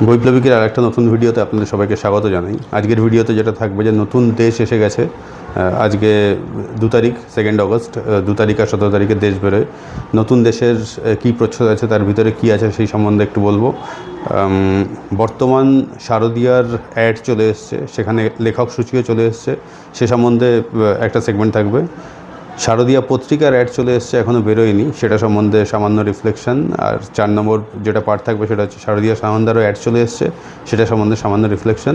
বৈপ্লবিকের আর একটা নতুন ভিডিওতে আপনাদের সবাইকে স্বাগত জানাই। আজকের ভিডিওতে যেটা থাকবে যে নতুন দেশ এসে গেছে আজকে দু তারিখ সেকেন্ড অগস্ট দু তারিখ আর সতেরো তারিখে দেশ বেরোয়। নতুন দেশের কী প্রচ্ছদ আছে তার ভিতরে কী আছে সেই সম্বন্ধে একটু বলব। বর্তমান শারদীয়ার অ্যাড চলে এসছে, সেখানে লেখক সূচিও চলে এসছে। সে সম্বন্ধে একটা সেগমেন্ট থাকবে। শারদীয়া পত্রিকার অ্যাড চলে এসছে এখনও বেরোয়নি। সেটা সম্বন্ধে সামান্য রিফ্লেকশন আর চার নম্বর যেটা পার্ট থাকবে সেটা হচ্ছে শারদীয়া সামান্দারও অ্যাড চলে এসছে, সেটা সম্বন্ধে সামান্য রিফ্লেকশন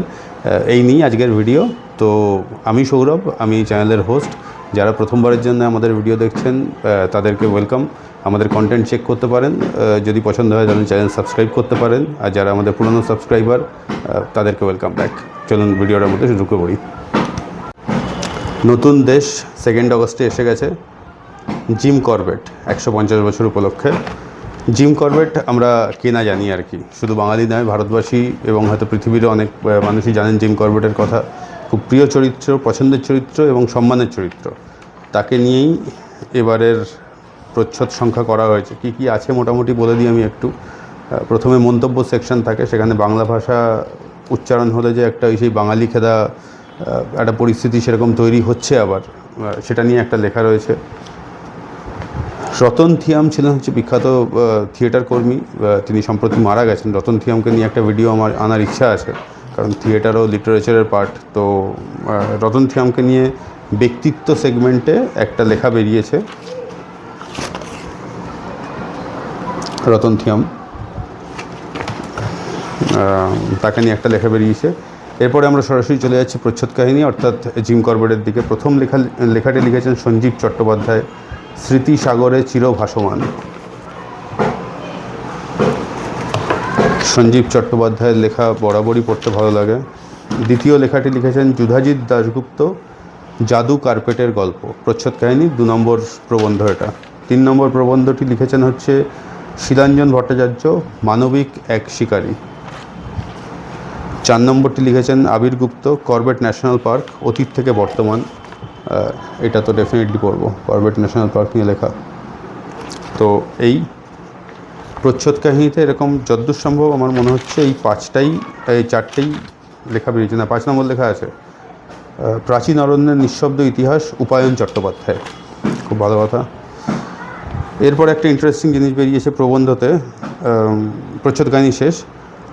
এই নিয়েই আজকের ভিডিও তো আমি সৌরভ, আমি চ্যানেলের হোস্ট যারা প্রথমবারের জন্য আমাদের ভিডিও দেখছেন তাদেরকে ওয়েলকাম আমাদের কন্টেন্ট চেক করতে পারেন। যদি পছন্দ হয় তাহলে চ্যানেল সাবস্ক্রাইব করতে পারেন। আর যারা আমাদের পুরনো সাবস্ক্রাইবার তাদেরকে ওয়েলকাম ব্যাক চলুন ভিডিওটার মধ্যে ঢুকে পড়ি নতুন দেশ সেকেন্ড অগস্টে এসে গেছে। জিম করবেট একশো পঞ্চাশ বছর উপলক্ষে। জিম করবেট আমরা কেনা জানি আর কি। শুধু বাঙালি নয়, ভারতবাসী এবং হয়তো পৃথিবীর অনেক মানুষই জানেন জিম করবেটের কথা। খুব প্রিয় চরিত্র, পছন্দের চরিত্র এবং সম্মানের চরিত্র। তাকে নিয়েই এবারের প্রচ্ছদ সংখ্যা করা হয়েছে। কি কি আছে মোটামুটি বলে দিই আমি একটু। প্রথমে মন্তব্য সেকশন থাকে, সেখানে বাংলা ভাষা উচ্চারণ হলে যে একটা ওই সেই বাঙালি খেদা একটা পরিস্থিতি সেরকম তৈরি হচ্ছে আবার। সেটা নিয়ে একটা লেখা রয়েছে। রতন থিয়াম ছিলেন হচ্ছে বিখ্যাত থিয়েটার কর্মী। তিনি সম্প্রতি মারা গেছেন। রতন থিয়ামকে নিয়ে একটা ভিডিও আমার আনার ইচ্ছা আছে, কারণ থিয়েটারও লিটারেচারের পার্ট। তো রতন থিয়ামকে নিয়ে ব্যক্তিত্ব সেগমেন্টে একটা লেখা বেরিয়েছে। রতন থিয়াম। তাকে নিয়ে একটা লেখা বেরিয়েছে। এরপরে আমরা সরাসরি চলে যাচ্ছি প্রচ্ছদ কাহিনী, অর্থাৎ জিম করবেটের দিকে। প্রথম লেখা, লেখাটি লিখেছেন সঞ্জীব চট্টোপাধ্যায়, স্মৃতি সাগরে চিরভাসমান। সঞ্জীব চট্টোপাধ্যায়ের লেখা বরাবরই পড়তে ভালো লাগে। দ্বিতীয় লেখাটি লিখেছেন যুধাজিৎ দাশগুপ্ত, জাদু কার্পেটের গল্প। প্রচ্ছদ কাহিনী, দু নম্বর প্রবন্ধ এটা। তিন নম্বর প্রবন্ধটি লিখেছেন হচ্ছে শিলাঞ্জন ভট্টাচার্য, মানবিক এক শিকারী। চার নম্বরটি লিখেছেন Abir Gupta Corbett National Park অতীত থেকে বর্তমান। এটা তো ডেফিনেটলি পড়ব করবেট ন্যাশনাল পার্ক নিয়ে লেখা। তো এই প্রচ্ছদ কাহিনীতে এরকম যদ্দূর সম্ভব আমার মনে হচ্ছে এই পাঁচটাই, এই চারটেই লেখা বেরিয়েছে। না, পাঁচ নম্বর লেখা আছে প্রাচীন অরণ্যের নিঃশব্দ ইতিহাস, উপায়ন চট্টোপাধ্যায় খুব ভালো কথা। এরপর একটা ইন্টারেস্টিং জিনিস বেরিয়েছে প্রবন্ধতে প্রচ্ছদ কাহিনী শেষ।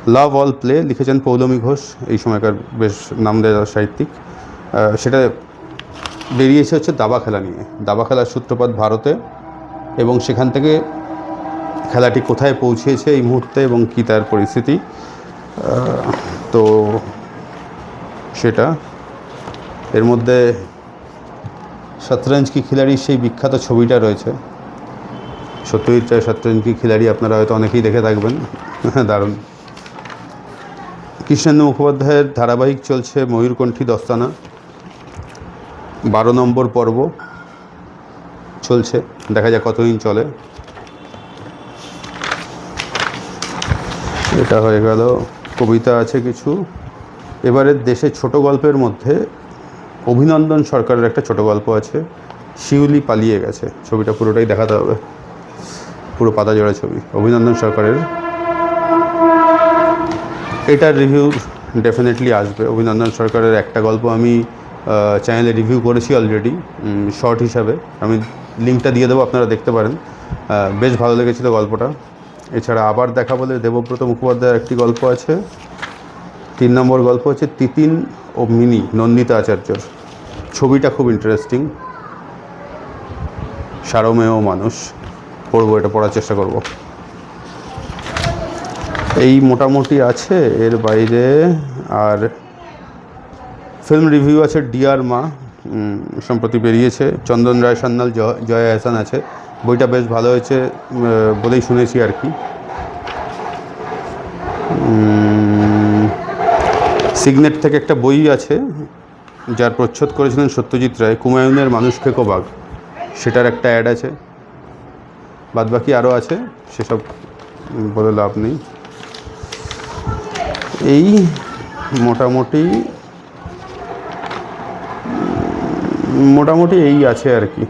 লাভ অল প্লে লিখেছেন পৌলমী ঘোষ, এই সময়কার বেশ নাম দেওয়া সাহিত্যিক। সেটা বেরিয়েছে হচ্ছে দাবা খেলা নিয়ে। দাবা খেলার সূত্রপাত ভারতে এবং সেখান থেকে খেলাটি কোথায় পৌঁছেছে এই মুহূর্তে এবং কী তার পরিস্থিতি। তো সেটা। এর মধ্যে শতরঞ্জ কি খিলাড়ির সেই বিখ্যাত ছবিটা রয়েছে। সত্যজিৎ রায় শতরঞ্জ কি খিলাড়ি আপনারা হয়তো অনেকেই দেখে থাকবেন। দারুণ। কৃষ্ণেন্দু মুখোপাধ্যায়ের ধারাবাহিক চলছে ময়ূরকণ্ঠী দস্তানা। বারো নম্বর পর্ব চলছে, দেখা যাক কতদিন চলে। এটা হয়ে গেল, কবিতা আছে কিছু। এবারের দেশে ছোট গল্পের মধ্যে অভিনন্দন সরকারের একটা ছোট গল্প আছে, শিউলি পালিয়ে গেছে। ছবিটা পুরোটাই দেখাতে হবে। পুরো পাতা জোড়া ছবি। অভিনন্দন সরকারের এটার রিভিউ ডেফিনেটলি আসবে। অভিনন্দন সরকারের একটা গল্প আমি চ্যানেলে রিভিউ করেছি অলরেডি শর্ট হিসাবে। আমি লিঙ্কটা দিয়ে দেবো, আপনারা দেখতে পারেন। বেশ ভালো লেগেছিল গল্পটা। এছাড়া আবার দেখা বলে দেবব্রত মুখোপাধ্যায়ের একটি গল্প আছে। তিন নম্বর গল্প হচ্ছে তিতিন ও মিনি, নন্দিতা আচার্যর ছবিটা খুব ইন্টারেস্টিং সারমেয় মানুষ। পড়ব, এটা পড়ার চেষ্টা করব। এই মোটামুটি আছে, এর বাইরে আর ফিল্ম রিভিউ আছে ডিয়ার মা সম্প্রতি বেরিয়েছে। চন্দন রায় সান্যাল, জয়া হাসান আছে। বইটা বেশ ভালো হয়েছে বলেই শুনেছি আর কি। সিগনেট থেকে একটা বই আছে, যার প্রচ্ছদ করেছিলেন সত্যজিৎ রায়, কুমায়ুনের মানুষ খেকো বাঘ সেটার একটা অ্যাড আছে। বাদবাকি আরও আছে, সেসব বলে লাভ নেই। এই মোটামুটি মোটামুটি এই আছে আর কি।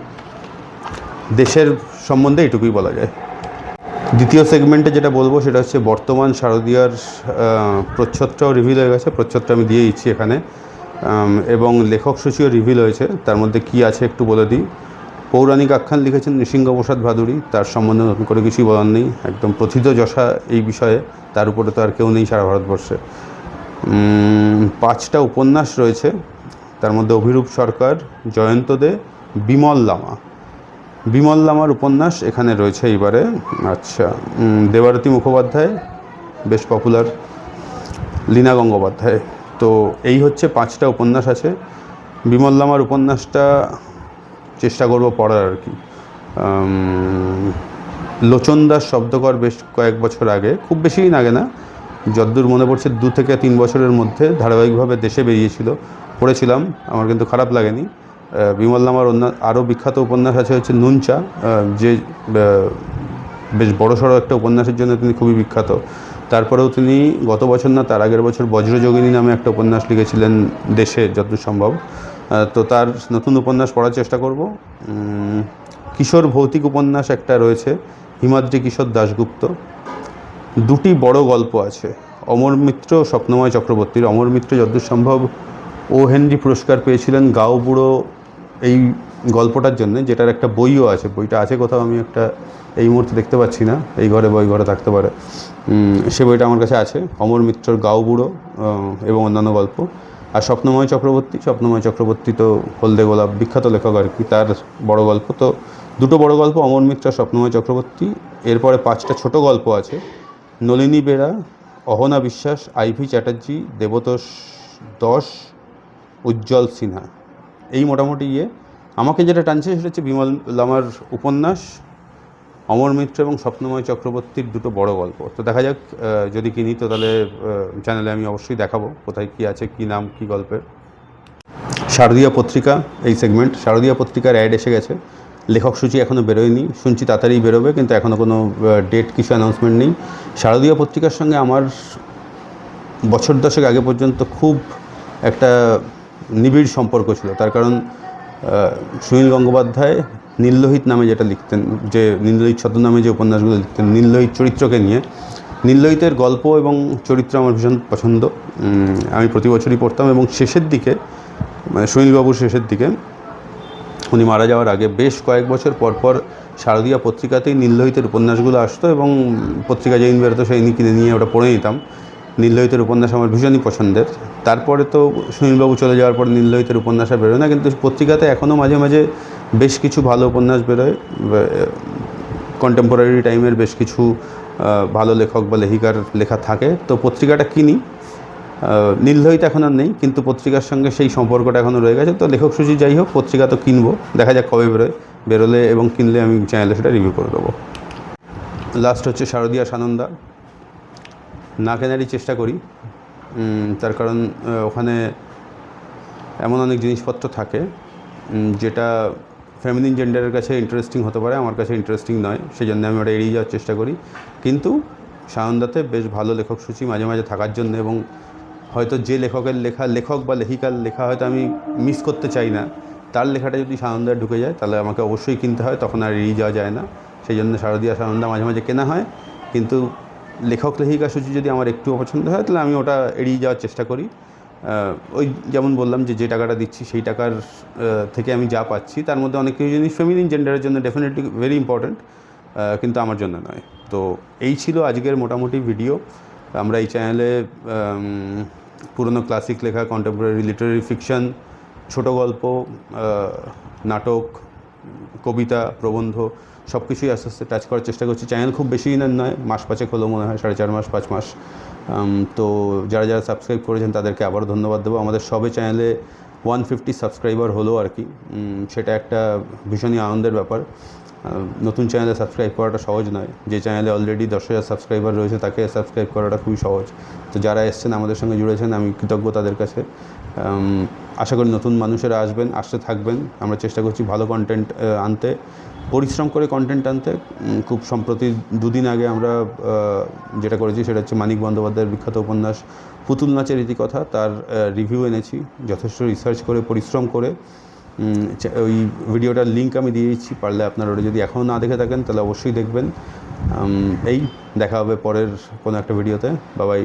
দেশের সম্বন্ধে এটুকুই বলা যায়। দ্বিতীয় সেগমেন্টে যেটা বলব সেটা হচ্ছে বর্তমান শারদীয়ার প্রচ্ছদটাও রিভিল হয়ে গেছে। প্রচ্ছদটা আমি দিয়ে দিচ্ছি এখানে। এবং লেখক সূচিও রিভিল হয়েছে। তার মধ্যে কি আছে একটু বলে দিই। পৌরাণিক আখ্যান লিখেছেন নৃসিংহ প্রসাদ ভাদুরী তার সম্বন্ধে নতুন করে কিছুই বলার নেই। একদম প্রথিত যশা এই বিষয়ে। তার উপরে তো আর কেউ নেই সারা ভারতবর্ষে। পাঁচটা উপন্যাস রয়েছে। তার মধ্যে অভিরূপ সরকার, জয়ন্ত দে, বিমল লামা। বিমল লামার উপন্যাস এখানে রয়েছে এইবারে। আচ্ছা দেবারতী মুখোপাধ্যায়, বেশ পপুলার লীনা গঙ্গোপাধ্যায়। তো এই হচ্ছে পাঁচটা উপন্যাস আছে। বিমল লামার উপন্যাসটা চেষ্টা করব পড়ার আর কি। লোচন দাস শব্দকর বেশ কয়েক বছর আগে, খুব বেশি দিন আগে না, যদ্দূর মনে পড়ছে দু থেকে তিন বছরের মধ্যে ধারাবাহিকভাবে দেশে বেরিয়েছিল। পড়েছিলাম, আমার কিন্তু খারাপ লাগেনি। বিমল নামার অন্য আরও বিখ্যাত উপন্যাস আছে হচ্ছে নুনচা যে বেশ বড়সড় একটা উপন্যাসের জন্য তিনি খুবই বিখ্যাত। তারপরেও তিনি গত বছর না, তার আগের বছর বজ্রযোগিনী নামে একটা উপন্যাস লিখেছিলেন, দেশে যতদূর সম্ভব। তো তার নতুন উপন্যাস পড়ার চেষ্টা করব। কিশোর ভৌতিক উপন্যাস একটা রয়েছে, হিমাদ্রি কিশোর দাশগুপ্ত। দুটি বড় গল্প আছে, অমর মিত্র স্বপ্নময় চক্রবর্তীর। অমর মিত্র যতদূর সম্ভব ও হেনরি পুরস্কার পেয়েছিলেন গাও বুড়ো এই গল্পটার জন্য, যেটার একটা বইও আছে। বইটা আছে কোথাও, আমি একটা এই মুহূর্তে দেখতে পাচ্ছি না, এই ঘরে বই, ঘরে থাকতে পারে। সে বইটা আমার কাছে আছে, অমর মিত্রর গাও বুড়ো এবং অন্যান্য গল্প। আর স্বপ্নময় চক্রবর্তী স্বপ্নময় চক্রবর্তী তো হলদে গোলাপ, বিখ্যাত লেখক আর কি, তার বড় গল্প তো, দুটো বড় গল্প, অমর মিত্র, স্বপ্নময় চক্রবর্তী, এরপরে পাঁচটা ছোট গল্প আছে। নলিনী বেরা অহনা বিশ্বাস, আইভি চ্যাটার্জি, দেবতোষ দশ, উজ্জ্বল সিনহা। এই মোটামুটি ইয়ে। আমাকে যেটা টানছে সেটা হচ্ছে বিমল লামার উপন্যাস অমর মিত্র এবং স্বপ্নময় চক্রবর্তীর দুটো বড় গল্প। তো দেখা যাক যদি কিনি, তো তাহলে চ্যানেলে আমি অবশ্যই দেখাবো কোথায় কী আছে, কী নাম, কী গল্পের। শারদীয়া পত্রিকা, এই সেগমেন্ট শারদীয়া পত্রিকার অ্যাড এসে গেছে। লেখক সূচি এখনও বেরোয়নি। শুনছি তাড়াতাড়ি বেরোবে, কিন্তু এখনও কোনো ডেট কিছু অ্যানাউন্সমেন্ট নেই। শারদীয়া পত্রিকার সঙ্গে আমার বছর দশেক আগে পর্যন্ত খুব একটা নিবিড় সম্পর্ক ছিল। তার কারণ সুনীল গঙ্গোপাধ্যায় নীললোহিত নামে যেটা লিখতেন, যে নীললোহিত ছদ্মনামে যে উপন্যাসগুলো লিখতেন, নীললোহিত চরিত্রকে নিয়ে। নীললোহিতের গল্প এবং চরিত্র আমার ভীষণ পছন্দ। আমি প্রতি বছরই পড়তাম এবং শেষের দিকে মানে সুনীলবাবুর শেষের দিকে, উনি মারা যাওয়ার আগে বেশ কয়েক বছর পর পর শারদীয়া পত্রিকাতেই নীললোহিতের উপন্যাসগুলো আসতো এবং পত্রিকা যেদিন বেরোতো সেই কিনে নিয়ে ওটা পড়ে নিতাম। নীললোহিতের উপন্যাস আমার ভীষণই পছন্দের। তারপরে তো সুনীলবাবু চলে যাওয়ার পর নীললোহিতের উপন্যাস বেরোয় না, কিন্তু পত্রিকাতে এখনও মাঝে মাঝে বেশ কিছু ভালো উপন্যাস বেরোয় কন্টেম্পোরারি টাইমের বেশ কিছু ভালো লেখক বা লেখিকার লেখা থাকে। তো পত্রিকাটা কিনি আহ, নীললোহিত এখন আর নেই কিন্তু পত্রিকার সঙ্গে সেই সম্পর্কটা এখনও রয়ে গেছে। তো লেখক সূচি যাই হোক পত্রিকা তো কিনবো দেখা যাক কবে বেরোয়। বেরোলে এবং কিনলে আমি চ্যানেলে সেটা রিভিউ করে দেবো। লাস্ট হচ্ছে শারদীয়া সানন্দা। না কেনারই চেষ্টা করি। তার কারণ ওখানে এমন অনেক জিনিসপত্র থাকে যেটা ফ্যামিলিন জেন্ডারের কাছে ইন্টারেস্টিং হতে পারে, আমার কাছে ইন্টারেস্টিং নয় সেই জন্য আমি ওটা এড়িয়ে যাওয়ার চেষ্টা করি। কিন্তু সানন্দাতে বেশ ভালো লেখক সূচি মাঝে মাঝে থাকার জন্য এবং হয়তো যে লেখকের লেখা, লেখক বা লেখিকার লেখা হয়তো আমি মিস করতে চাই না, তার লেখাটা যদি সানন্দায় ঢুকে যায়, তাহলে আমাকে অবশ্যই কিনতে হয়, তখন আর এড়িয়ে যাওয়া যায় না। সেই জন্য শারদীয়া সানন্দা মাঝে মাঝে কেনা হয়, কিন্তু লেখক লেখিকা সূচি যদি আমার একটু অপছন্দ হয়, তাহলে আমি ওটা এড়িয়ে যাওয়ার চেষ্টা করি। ওই যেমন বললাম যে যে টাকাটা দিচ্ছি সেই টাকার থেকে আমি যা পাচ্ছি, তার মধ্যে অনেক কিছু জিনিস ফেমিনিন জেন্ডারের জন্য ডেফিনেটলি ভেরি ইম্পর্ট্যান্ট কিন্তু আমার জন্য নয়। তো এই ছিল আজকের মোটামুটি ভিডিও আমরা এই চ্যানেলে পুরনো ক্লাসিক লেখা কন্টেম্পোরারি লিটারারি ফিকশন ছোট গল্প নাটক, কবিতা, প্রবন্ধ সব কিছুই আস্তে আস্তে টাচ করার চেষ্টা করছি। চ্যানেল খুব বেশি দিনের নয়, মাস পাঁচেক হলো মনে হয়, সাড়ে চার মাস, পাঁচ মাস। তো যারা যারা সাবস্ক্রাইব করেছেন তাদেরকে আবারও ধন্যবাদ দেবো। আমাদের সবে চ্যানেলে ওয়ান ফিফটি সাবস্ক্রাইবার হলো আর কি। সেটা একটা ভীষণই আনন্দের ব্যাপার। নতুন চ্যানেলে সাবস্ক্রাইব করাটা সহজ নয়। যে চ্যানেলে অলরেডি দশ হাজার সাবস্ক্রাইবার রয়েছে, তাকে সাবস্ক্রাইব করাটা খুবই সহজ। তো যারা এসছেন, আমাদের সঙ্গে জুড়েছেন, আমি কৃতজ্ঞ তাদের কাছে। আশা করি নতুন মানুষেরা আসবেন, আসতে থাকবেন। আমরা চেষ্টা করছি ভালো কন্টেন্ট আনতে। পরিশ্রম করে কন্টেন্ট আনতে খুব সম্প্রতি দুদিন আগে আমরা যেটা করেছি সেটা হচ্ছে মানিক বন্দ্যোপাধ্যায়ের বিখ্যাত উপন্যাস পুতুল নাচের ইতিকথা, তার রিভিউ এনেছি। যথেষ্ট রিসার্চ করে, পরিশ্রম করে ওই ভিডিওটার লিঙ্ক আমি দিয়ে দিচ্ছি, পারলে আপনারা ওটা যদি এখনও না দেখে থাকেন, তাহলে অবশ্যই দেখবেন। এই, দেখা হবে পরের কোনো একটা ভিডিওতে। বাবাই